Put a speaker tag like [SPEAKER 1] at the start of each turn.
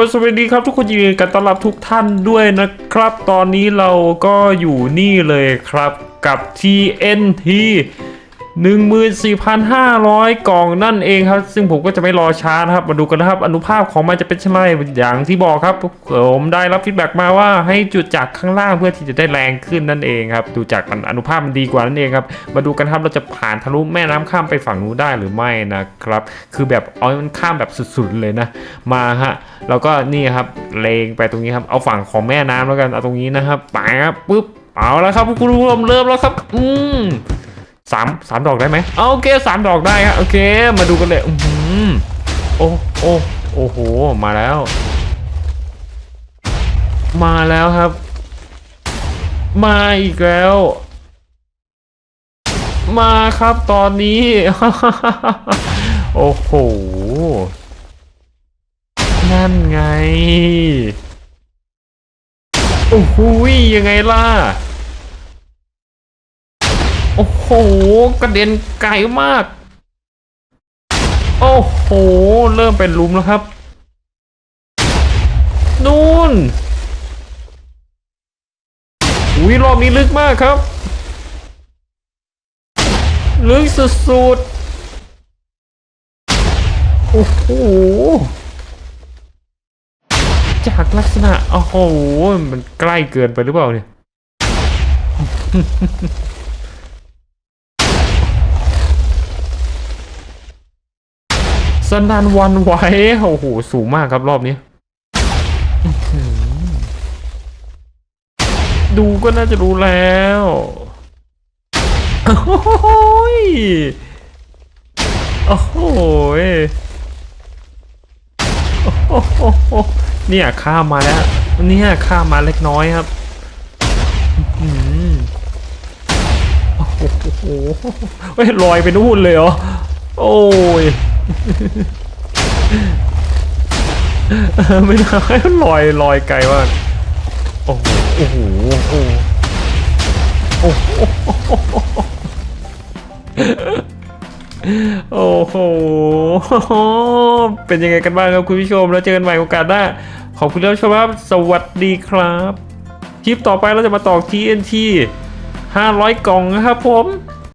[SPEAKER 1] ก็สวัสดีครับทุกคนยินดีกันต้อนรับทุกท่านด้วยนะครับ ตอนนี้เราก็อยู่นี่เลยครับกับ TNT 14,500 กล่องนั่นเองครับ ซึ่งผมก็จะไม่รอช้านะครับ มาดูกันนะครับ อนุภาพของมันจะเป็นเช่นไรอย่างที่บอกครับ ผมได้รับฟีดแบ็กมาว่าให้จุดจากข้างล่างเพื่อที่จะได้แรงขึ้นนั่นเองครับ ดูจากมันอนุภาพมันดีกว่านั่นเองครับ มาดูกันครับเราจะผ่านทะลุแม่น้ำข้ามไปฝั่งนู้นได้หรือไม่นะครับ คือแบบเอามันข้ามแบบสุดๆเลยนะ มาฮะ แล้วก็นี่ครับเลงไปตรงนี้ครับเอาฝั่งของแม่น้ำแล้วกันเอาตรงนี้นะครับไปครับปุ๊บเอาแล้วครับคุณผู้ชมเริ่มแล้วครับ อืมสามสามดอกได้ไหมโอเคสามดอกได้ครับโอเค มาดูกันเลยอือโอ้โอ้โอ้โหมาแล้ว มาแล้วครับ มาอีกแล้ว มาครับตอนนี้ โอ้โห นั่นไง โอ้โหยังไงล่ะ โอ้โห กระเด็นไกลมาก โอ้โห เริ่มเป็นลุมแล้วครับ นู่นอุ้ยรอบนี้ลึกมากครับ ลึกสุดๆ โอ้โห ลักษณะโอ้โหมันใกล้เกินไปหรือเปล่าเนี่ยสนันวันไหวโอ้โห สูงมากครับรอบนี้ ดูก็น่าจะรู้แล้วโอ้โหโอ้โห โอ้โหเนี่ยข้ามมาแล้วเนี่ยข้ามมาเล็กน้อยครับอื้อหือโอ้โหเฮ้ยลอยไปนู่นเลยเหรอโอ้ยไม่น่าให้ลอยลอยไกลมากโอ้โหโอ้โหโอ้โห โอ้โห เป็นยังไงกันบ้างครับคุณผู้ชม แล้วเจอกันใหม่โอกาสหน้า ขอบคุณแล้วชมครับสวัสดีครับ คลิปต่อไปเราจะมาต่อ TNT 500 กล่องนะครับผม